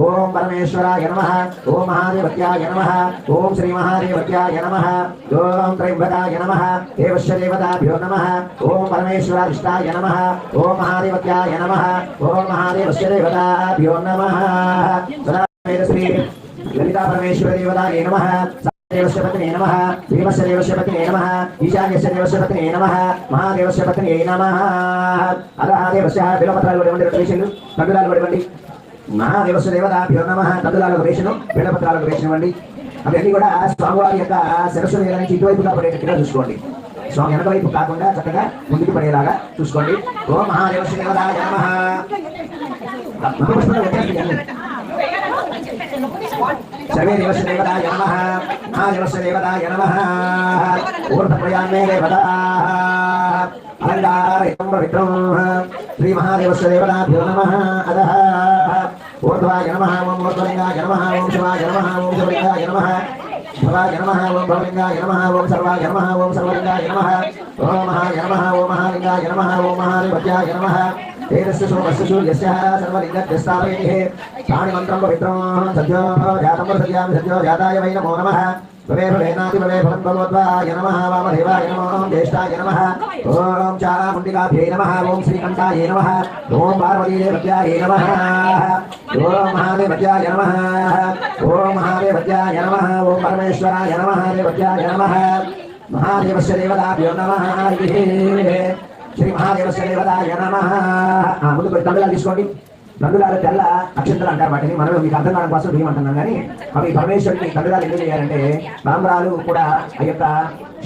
ఓం పరమేశ్వరాయ నమ ఓం మహాదేవత్యాయ నమ ఓం శ్రీ మహాదేవత్యాయ నమ ఓం త్రయంబకాయ నమ దేవస్య దేవతాభ్యో నమ ఓం పరమేశ్వరాధిష్టాయ నమ ఓం మహాదేవత్యాయ నమ ఓం మహాదేవస్య దేవతాభ్యో నమ. శ్రీ లలితా పరమేశ్వర దేవతాయ నమ దేవస్య పత్నే నమ భీమస్య దేవస్య పత్నే నమ ఈశాన్యస్య దేవస్య పత్నే నమ మహాదేవస్య పత్ని నమ. అరహాదేవస్య బిలపత్రాలు ఇవ్వండి రేషన్లు కందులాలు ఇవ్వండి మహాదేవస్య దేవతాభ్యో నమ. కందులాలకు రేషను బిలపత్రాలకు రేషన్ ఇవ్వండి అవన్నీ కూడా స్వామివారి యొక్క శిరస్సు మీద నుంచి ఇటువైపుగా పడేటట్టుగా చూసుకోండి. స్వామి వెనక వైపు కాకుండా చక్కగా ముందుకు పడేలాగా చూసుకోండి. ఓ మహాదేవస్య దేవతాయ నమ సర్వే దేవస్య దేవతాయ నమః. ఆ దేవస్య దేవతాయ నమః ఊర్ధ్వయాన్మే దేవతా అలంకారయుతం శ్రీ మహాదేవస్య దేవతాభ్యో నమః. అదః. ఊర్ధ్వాయ నమః ఓం ఊర్ధ్వలింగాయ నమః ఓం శివాయ నమః ఓం శివలింగాయ నమః భవాయ నమః ఓం భవలింగాయ నమః ఓం సర్వాయ నమః ఓం సర్వలింగాయ నమః ఓం మహాయ నమః ఓం మహాలింగాయ నమః ఓం మహాదేవత్యాయ నమః వేదస్య సోమస్య సూర్యస్య సర్వలింగస్య ప్రాణిమంత్రం పవిత్రం సద్యో జాతం సద్యామి సద్యో జాతాయ వై నమో నమ. భవే భవేనాతి భవే భవం భగవద్వాయ నమః వామదేవాయ నమో జ్యేష్ఠాయ నమః ఓం చాముండికాభ్యై నమః ఓం శ్రీకంఠాయ నమః ఓం పార్వతీదేవత్యాయ నమః ఓం మహాదేవత్యాయ నమః ఓం మహాదేవత్యాయ నమః ఓం పరమేశ్వరాయ నమః దేవత్యాయ నమః మహాదేవస్య దేవతాభ్యో నమః శ్రీ మహాదేవస్య దేవతాయ నమః ఆ, ముందు కొన్ని తమిళాలు తీసుకోండి నందులాల తెల్ల అక్షంతలు అంటారు వాటిని. మనం మీకు అర్థం కావడం కోసం భీమ్ అంటున్నాం కానీ అవి పరమేశ్వరుని తండ్రులాలు ఎందుకు చేయాలంటే తామ్రాలు కూడా ఆ యొక్క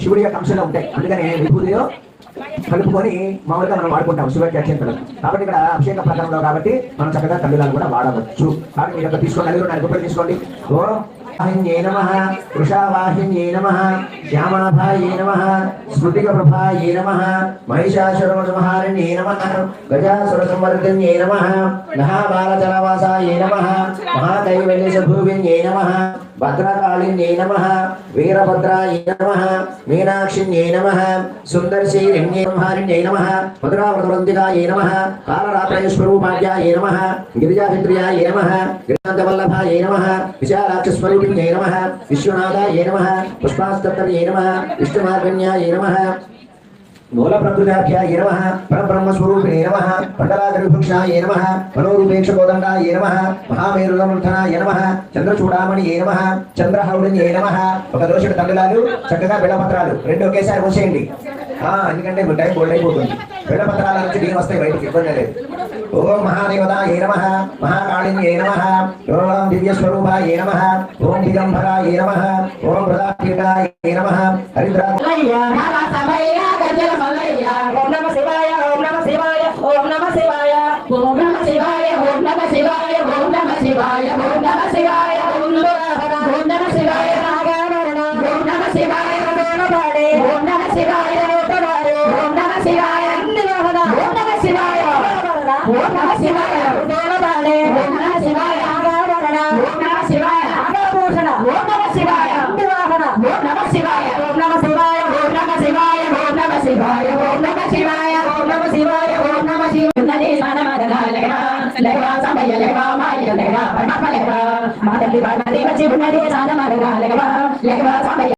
శివుడి యొక్క అంశంలో ఉంటాయి. అందుకని విభూతిలో కలుపుకొని మామూలుగా మనం వాడుకుంటాం శివకి అత్యంతలు కాబట్టి ఇక్కడ అభిషేక ప్రకారంలో కాబట్టి మనం చక్కగా తండ్రులాలు కూడా వాడవచ్చు. కాబట్టి మీరు యొక్క తీసుకోండి. నలుగురు తీసుకోండి. ఓ వాహిన్యే నమ వృషావాహిన్యే నమ శ్యామాభాయే నమ స్ఫుటిక స్మృతికప్రభాయే నమ మహిషాసురమహారణ్యే నమ గజాసుర సంవర్ధన్యే నమ మహాబాలచలవాసాయే నమ మహాకైవల్యసభూవిన్యే నమ భద్రకాళిన్యే నమ వీరభద్రాయ నమ మీనాక్షిణ్యై నమ సుందర్శైరణ్యే నమ మధురావృతవృంతికాయే నమ కాలరాత్రయస్వరూపాధ్యాయే నమ గిరిజాభిత్రియాయ నమ గిరికాంతవల్లభాయే నమ విశాలాక్షస్వరూపిణ్యై నమ విశ్వనాథాయ నమ పుష్పాస్తర్యై నమ విష్ణుమార్గణ్యాయ నమ మూలప్రకృతాఖ్యాయ నమ పరబ్రహ్మస్వరూపిణే నమ పటలాగరిభుక్షాయ నమ మనోరూపేక్షకోదండాయ నమ మహామేరులమంథనాయ నమ చంద్రచూడామణియే నమ చంద్రహౌళిని నమ. ఒక దోషుడు తండ్రులాలు చక్కగా బిళ్ళపత్రాలు రెండు ఒకేసారి పోసేయండి ఎందుకంటే టైం బోల్డ్ అయిపోతుంది. బిళ్ళపత్రాల నుంచి దీని వస్తే బయటికి ఇబ్బంది లేదు. ఓం ఏ నమ మహాకాళిని ఏ నమ ఓం దివ్యస్వరూపాయ నమ ఓం దిగంబరాయ నమ ఓం ప్రదాపీఠాయ నమ హరిద్రా ఓం నమ శివాయ ఓం నమ శివాయ ఓం నమ శివాయ ఓం నమ శివాయ ఓం నమ శివాయ ఓం నమ శివాయ ఓం నమ శివాయ. శివాయ ఓం నమ శివాయ ఓం నమ శివాయ ఓం నమ శివాయ ఓం నమ శివాయ ఓం నమ శివాయ ఓం నమ శివాయ. ఉన్నది లేవా లేవా సమయ లేవా మాయ లేవా పరమాత్మ లేవా మా తల్లి వచ్చి ఉన్నది స్నానమదగా లేవా లేవా సమయ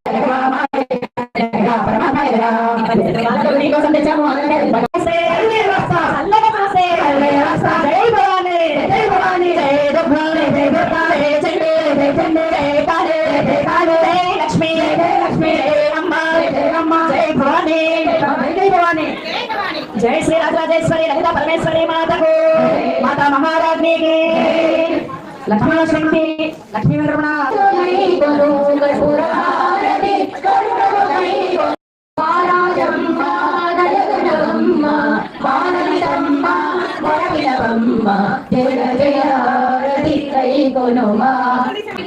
జై శ్రీ రాజరాజేశ్వరి లలిత పరమేశ్వరి మాతకు మాతా మహారాజ్ఞికి లక్ష్మణ శక్తి లక్ష్మీ వెంకటరమణ జయ జయ కొనుమా ఇదేంటి నవనీత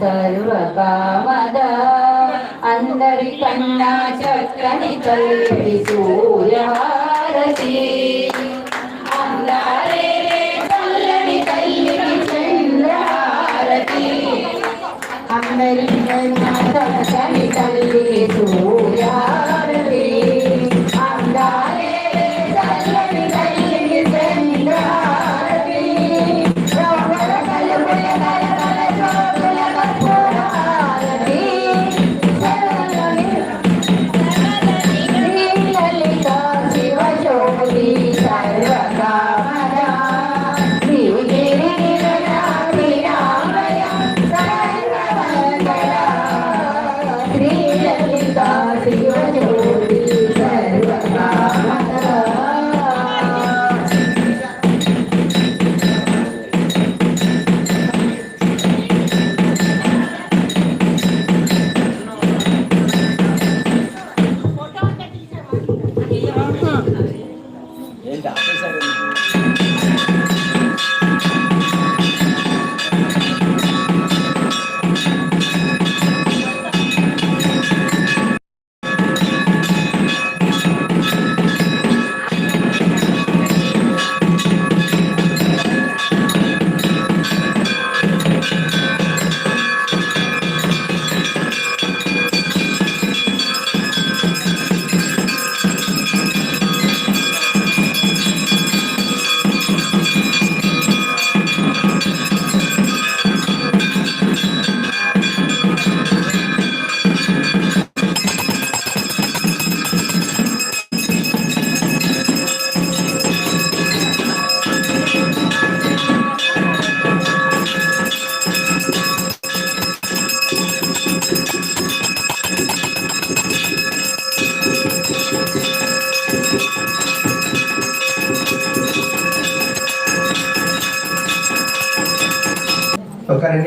శివజ్యోతి అందరి కన్నా చక్కని తల్లి సూర్యహారతి. అందారే చల్లని తల్లికి చంద్రహారతి అందరికన్నా చక్కని తల్లి సూ ఒక రెండు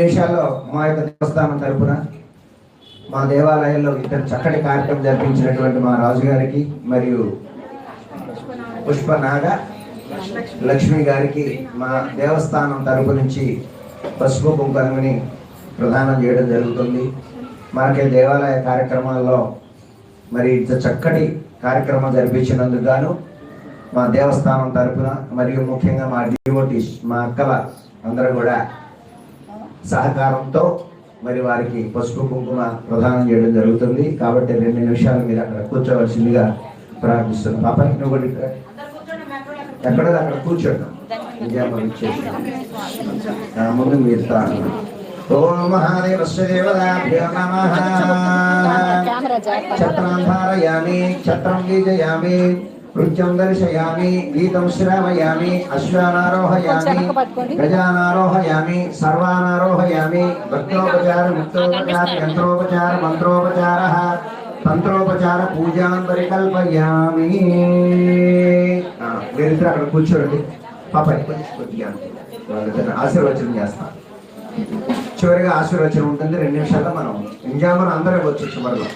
దేశాల్లో మా యొక్క దేవస్థానం తరపున మా దేవాలయంలో ఇద్దరు చక్కటి కార్యక్రమం జరిపించినటువంటి మా రాజుగారికి మరియు పుష్ప నాగ లక్ష్మి గారికి మా దేవస్థానం తరపు నుంచి పసుపు కుంకుమని ప్రదానం చేయడం జరుగుతుంది. మనకి దేవాలయ కార్యక్రమాల్లో మరి ఇంత చక్కటి కార్యక్రమం జరిపించినందుకు గాను మా దేవస్థానం తరపున మరియు ముఖ్యంగా మా డివోటీస్ మా అక్కల అందరూ కూడా సహకారంతో మరి వారికి పసుపు కుంకుమ ప్రదానం చేయడం జరుగుతుంది. కాబట్టి రెండు నిమిషాలు మీరు అక్కడ కూర్చోవలసిందిగా ప్రార్థిస్తున్నాం. పాప నువ్వు. ఎక్కడ అక్కడ కూర్చోండి. ముందు మీరు ఓం మహాదేవస్య దేవతాభ్యో నమః. ఛత్రం ధారయామి ఛత్రం గీజయామి నృత్యం దర్శయామి గీతం శ్రావయామి అశ్వానారోహయామి గజానారోహయామి సర్వానారోహయామి భక్తోపచార ముక్తోపచార యంత్రోపచార మంత్రోపచార తంత్రోపచార పూజాం పరికల్పయామి మీరిద్దరు అక్కడ కూర్చోండి. పాప కొద్దిగా ఆశీర్వచనం చేస్తాం చివరిగా ఆశీర్వచనం ఉంటుంది. రెండు నిమిషాల్లో మనం ఇంజామని అందరూ వచ్చు చివరిలో.